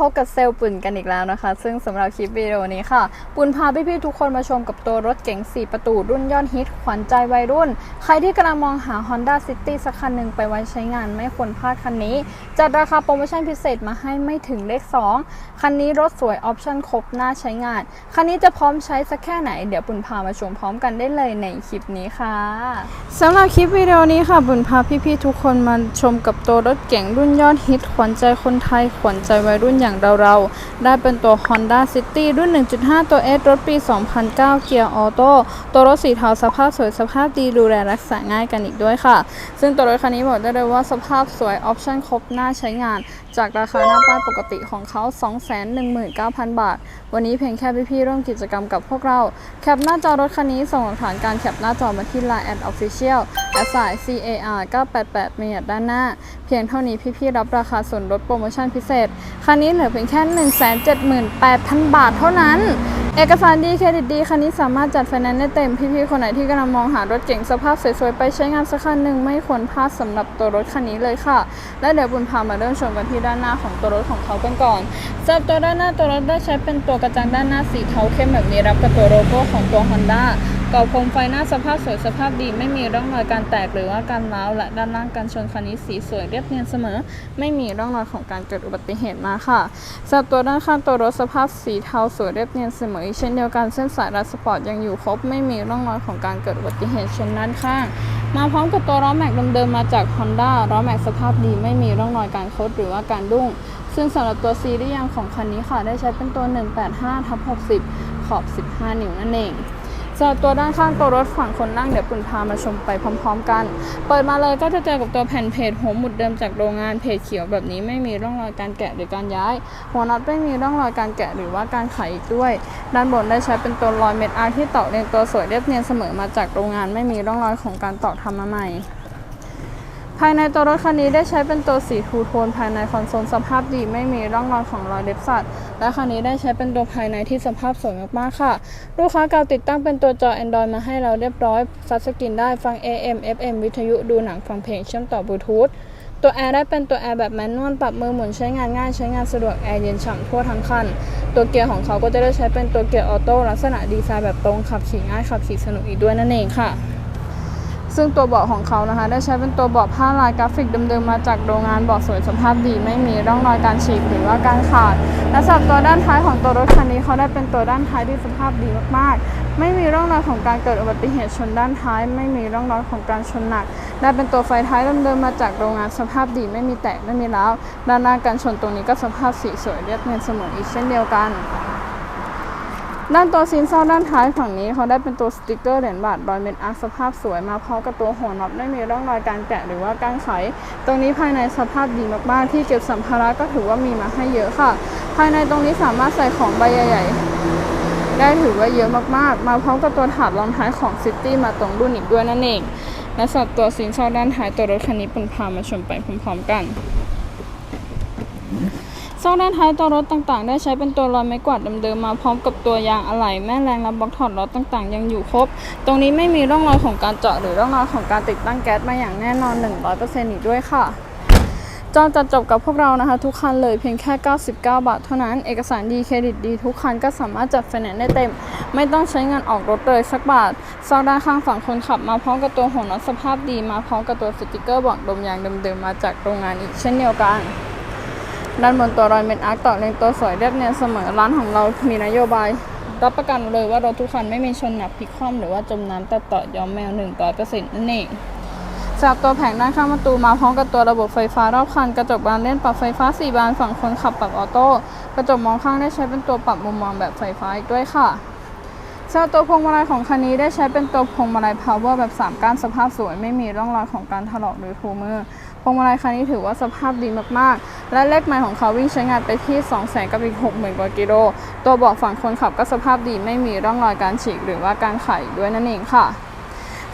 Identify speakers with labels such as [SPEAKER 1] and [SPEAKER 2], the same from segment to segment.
[SPEAKER 1] พบกับเซลล์ปุ่นกันอีกแล้วนะคะ ซึ่งสำหรับคลิปวิดีโอนี้ค่ะ ปุ่นพาพี่ๆทุกคนมาชมกับตัวรถเก๋ง 4 ประตูรุ่นยอดฮิต ขวัญใจวัยรุ่น ใครที่กำลังมองหา Honda City สักคันหนึ่งไปไว้ใช้งานไม่ควรพลาดคันนี้ จัดราคาโปรโมชั่นพิเศษมาให้ไม่ถึงเลข 2 คันนี้รถสวยออปชั่นครบน่าใช้งาน คันนี้จะพร้อมใช้สักแค่ไหน เดี๋ยวปุ่นพามาชมพร้อมกันได้เลยในคลิปนี้ค่ะสำหรับคลิปวิดีโอนี้ค่ะปุ่นพาพี่ๆทุกคนมาชมกับตัวรถเก๋งรุ่นยอดฮิต ขวัญใจคนไทยขวัญใจวัยรุ่นอย่างเราๆ ได้เป็นตัว Honda City รุ่น 1.5 ตัว S รถปี 2009 เกียร์ออโต้ตัวรถสีเทาสภาพสวยสภาพดีดูแลรักษาง่ายกันอีกด้วยค่ะ ซึ่งตัวรถคันนี้บอกได้เลยว่าสภาพสวยออปชั่นครบน่าใช้งาน จากราคาหน้าป้ายปกติของเขา 219,000 บาท วันนี้เพียงแค่พี่ๆร่วมกิจกรรมกับพวกเรา แคปหน้าจอรถคันนี้ส่งหลักฐานการแคปหน้าจอมาที่ Line at Official แอสาย CAR 988เมียด้านหน้า เพียงเท่านี้พี่ๆรับราคาส่วนลดโปรโมชั่นพิเศษ คันนี้เหลือเพียงแค่ 178,000 บาทเท่านั้น เอกสารดีเครดิตดี คันนี้สามารถจัดไฟแนนซ์ได้เต็ม พี่ๆคนไหนที่กำลังมองหารถเก๋งสภาพสวยๆ ไปใช้งานสักคันหนึ่งไม่ควรพลาดสำหรับตัวรถคันนี้เลยค่ะ และเดี๋ยวบุญพามาเริ่มชมกันที่ด้านหน้าของตัวรถของเขากันก่อนสำหรับตัวด้านหน้าตัวรถได้ใช้เป็นตัวกระจังด้านหน้าสีเทาเข้มแบบนี้รับกับตัวโลโก้ของตัว Honda กรอบโคมไฟหน้าสภาพสวยสภาพดี ไม่มีร่องรอยการแตกหรือว่าการร้าวและด้านล่างกันชนคันนี้สีสวยเรียบเนียนเสมอ ไม่มีร่องรอยของการเกิดอุบัติเหตุมาค่ะสำหรับตัวด้านข้างตัวรถสภาพสีเทาสวยเรียบเนียนเสมอเช่นเดียวกันเส้นสายรัดสปอร์ตยังอยู่ครบ ไม่มีร่องรอยของการเกิดอุบัติเหตุเช่นด้านข้างมาพร้อมกับตัวล้อแม็กเดิมๆมาจาก Honda ล้อแม็กสภาพดีไม่มีร่องรอยการคดหรือว่าการดุ้ง ซึ่งสำหรับตัวซีรีส์ยางของคันนี้ค่ะ ได้ใช้เป็นตัว 185ทับ60 ขอบ 15 นิ้วนั่นเอง สำหรับตัวด้านข้างตัวรถฝั่งคนนั่งเดี๋ยวปุ่นพามาชมไปพร้อม ๆ กัน เปิดมาเลยก็จะเจอกับตัวแผ่นเพจหัวหมุดเดิมจากโรงงานเพจเขียวแบบนี้ไม่มีร่องรอยการแกะหรือการย้าย หัวน็อตไม่มีร่องรอยการแกะหรือว่าการไขอีกด้วย ด้านบนได้ใช้เป็นตัวรอยเม็ดอาร์ที่ตอกเรียงตัวสวยเรียบเนียนเสมอมาจากโรงงานไม่มีร่องรอยของการตอกทำมาใหม่ ภายในตัวรถคันนี้ได้ใช้เป็นตัวสีทูโทนภายในคอนโซลสภาพดีไม่มีร่องรอยของรอยเล็บสัตว์ และคันนี้ได้ใช้เป็นตัวภายในที่สภาพสวยมากๆค่ะ ลูกค้าเก่าติดตั้งเป็นตัวจอ Android มาให้เราเรียบร้อยซัสกินได้ฟัง AM FM วิทยุดูหนังฟังเพลงเชื่อมต่อบลูทูธตัวแอร์ได้เป็นตัวแอร์แบบแมนนวลปรับมือหมุนใช้งานง่ายใช้งานสะดวกแอร์เย็นฉ่ำทั่วทั้งคัน ตัวเกียร์ของเขาก็จะได้ใช้เป็นตัวเกียร์ออโต้ลักษณะดีไซน์แบบตรงขับขี่ง่ายขับขี่สนุกอีกด้วยนั่นเองค่ะ ซึ่งตัวเบาะของเขานะคะ ได้ใช้เป็นตัวเบาะผ้าลายกราฟิกเดิมๆมาจากโรงงานเบาะสวยสภาพดี ไม่มีร่องรอยการฉีกหรือว่าการขาด และสำหรับตัวด้านท้ายของตัวรถคันนี้เขาได้เป็นตัวด้านท้ายที่สภาพดีมากๆ ไม่มีร่องรอยของการเกิดอุบัติเหตุชนด้านท้าย ไม่มีร่องรอยของการชนหนัก ได้เป็นตัวไฟท้ายเดิมๆมาจากโรงงานสภาพดี ไม่มีแตกไม่มีร้าวด้านหน้าการชนตรงนี้ก็สภาพสีสวยเรียบเนียนเสมออีกเช่นเดียวกัน ด้านตัวซีนเซาด้านท้ายฝั่งนี้เขาได้เป็นตัวสติกเกอร์เหรียญบาทรอยเม็ดอาร์สภาพสวยมาพร้อมกับตัวหัวน็อตไม่มีร่องรอยการแกะหรือว่าการไข ตรงนี้ภายในสภาพดีมากๆ ที่เก็บสัมภาระก็ถือว่ามีมาให้เยอะค่ะ ภายในตรงนี้สามารถใส่ของใบใหญ่ๆ ได้ถือว่าเยอะมากๆ มาพร้อมกับตัวถาดรองท้ายของซิตี้มาตรงรุ่นอีกด้วยนั่นเองและสำหรับตัวซีนเซาด้านท้ายตัวรถคันนี้ปุ่นพามาชมไปพร้อมๆกัน ซอกด้านท้ายตัวรถต่างๆ ได้ใช้เป็นตัวรอยไม้กวาดเดิมๆมาพร้อมกับตัวยางอะไหล่แม่แรงและบล็อกถอดรถต่างๆ ยังอยู่ครบ ตรงนี้ไม่มีร่องรอยของการเจาะหรือร่องรอยของการติดตั้งแก๊สมาอย่างแน่นอน 100%อีกด้วยค่ะจองจัดจบกับพวกเรานะคะ ทุกคันเลยเพียงแค่ 99 บาทเท่านั้น เอกสารดีเครดิตดี ทุกคันก็สามารถจัดไฟแนนซ์ได้เต็ม ไม่ต้องใช้เงินออกรถเลยสักบาทซอกด้านข้างฝั่งคนขับมาพร้อมกับตัวหัวน็อตสภาพดีมาพร้อมกับตัวสติกเกอร์บอกดมยางเดิมๆมาจากโรงงานอีกเช่นเดียวกัน ด้านบนตัวรอยเม็ดอาร์คต่อเรียงตัวสวยเรียบเนียนเสมอร้านของเรามีนโยบาย รับประกันเลยว่ารถทุกคันไม่มีชนหนักพลิกคว่ำหรือว่าจมน้ำตัดต่อยอมแมวหนึ่งร้อยเปอร์เซ็นต์นั่นเองสำหรับตัวแผงด้านข้างประตูมาพร้อมกับตัวระบบไฟฟ้ารอบคันกระจกบานเล่นปรับไฟฟ้า 4 บานฝั่งคนขับปรับออโต้กระจกมองข้างได้ใช้เป็นตัวปรับมุมมองแบบไฟฟ้าอีกด้วยค่ะสำหรับตัวพวงมาลัยของคันนี้ได้ใช้เป็นตัวพวงมาลัย power แบบ 3ก้านสภาพสวยไม่มีร่องรอยของการถลอกหรือทูมือ พวงมาลัยคันนี้ถือว่าสภาพดีมากๆ และเลขไมล์ของเขาวิ่งใช้งานไปที่ 2 0 0 0 0กับอีก 60,000 กว่ากิโล ตัวเบาะฝั่งคนขับก็สภาพดีไม่มีร่องรอยการฉีกหรือว่าการไขด้วยนั่นเองค่ะ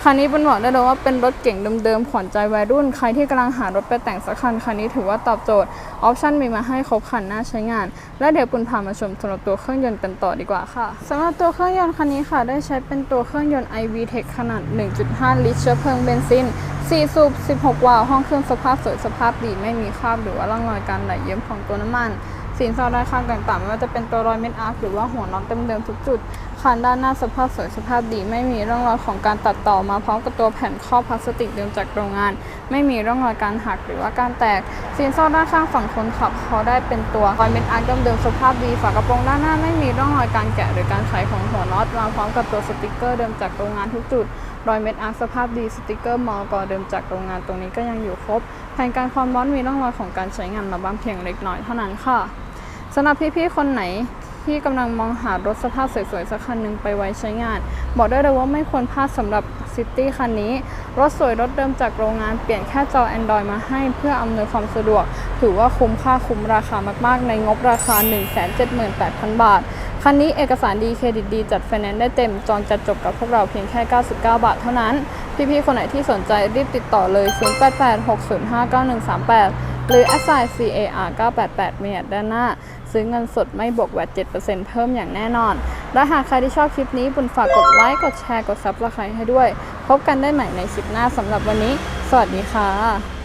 [SPEAKER 1] คันนี้เป็นบอกได้เลยว่าเป็นรถเก่งเดิมๆขวัญใจวัยรุ่น ใครที่กำลังหารถไปแต่งสักคัน คันนี้ถือว่าตอบโจทย์ ออปชั่นมีมาให้ครบคันน่าใช้งาน และเดี๋ยวปุณพามาชมสำหรับตัวเครื่องยนต์กันต่อดีกว่าค่ะสำหรับตัวเครื่องยนต์คันนี้ค่ะ ได้ใช้เป็นตัวเครื่องยนต์ iVTEC ขนาด 1.5 ลิตรเชื้อเพลิงเบนซิน4สูบ 16 วาล์วห้องเครื่องสภาพสวยสภาพดีไม่มีคราบหรือว่าร่องรอยการไหลเยิ้มของตัวน้ำมันสินสอดด้านข้างต่างๆไม่ว่าจะเป็นตัวรอยเม็ดอาร์คหรือว่าหัวน็อตเดิมๆทุกจุด คันด้านหน้าสภาพสวยสภาพดี ไม่มีร่องรอยของการตัดต่อมาพร้อมกับตัวแผ่นครอบพลาสติกเดิมจากโรงงาน ไม่มีร่องรอยการหักหรือว่าการแตกสินสอดด้านข้างฝั่งคนขับเขาได้เป็นตัวรอยเม็ดอาร์คเดิมๆสภาพดีฝากระโปรงด้านหน้าไม่มีร่องรอยการแกะหรือการไขของหัวน็อตมาพร้อมกับตัวสติกเกอร์เดิมจากโรงงานทุกจุดรอยเม็ดอาร์คสภาพดีสติกเกอร์มอกอเดิมจากโรงงานตรงนี้ก็ยังอยู่ครบแผ่นการความร้อนมีร่องรอยของการใช้งานมาบ้างเพียงเล็กน้อยเท่านั้นค่ะสำหรับพี่ๆคนไหน ที่กำลังมองหารถสภาพสวยๆ สักคันหนึ่งไปไว้ใช้งาน บอกได้เลยว่าไม่ควรพลาดสำหรับซิตี้คันนี้ รถสวยรถเดิมจากโรงงานเปลี่ยนแค่จอ Android มาให้เพื่ออำนวยความสะดวก ถือว่าคุ้มค่าคุ้มราคามากๆ ในงบราคา 178,000 บาท คันนี้เอกสารดีเครดิตดีจัดไฟแนนซ์ได้เต็ม จองจัดจบกับพวกเราเพียงแค่ 99 บาทเท่านั้น พี่ๆ คนไหนที่สนใจรีบติดต่อเลย 0886059138 หรือ s i CAR 988เมียดด้านหน้า ซื้อเงินสดไม่บวกแวด7%เพิ่มอย่างแน่นอน และหากใครที่ชอบคลิปนี้บุญฝากกดไลค์ กดแชร์ กดซับสไครต์ให้ด้วย พบกันได้ใหม่ในคลิปหน้าสำหรับวันนี้ สวัสดีค่ะ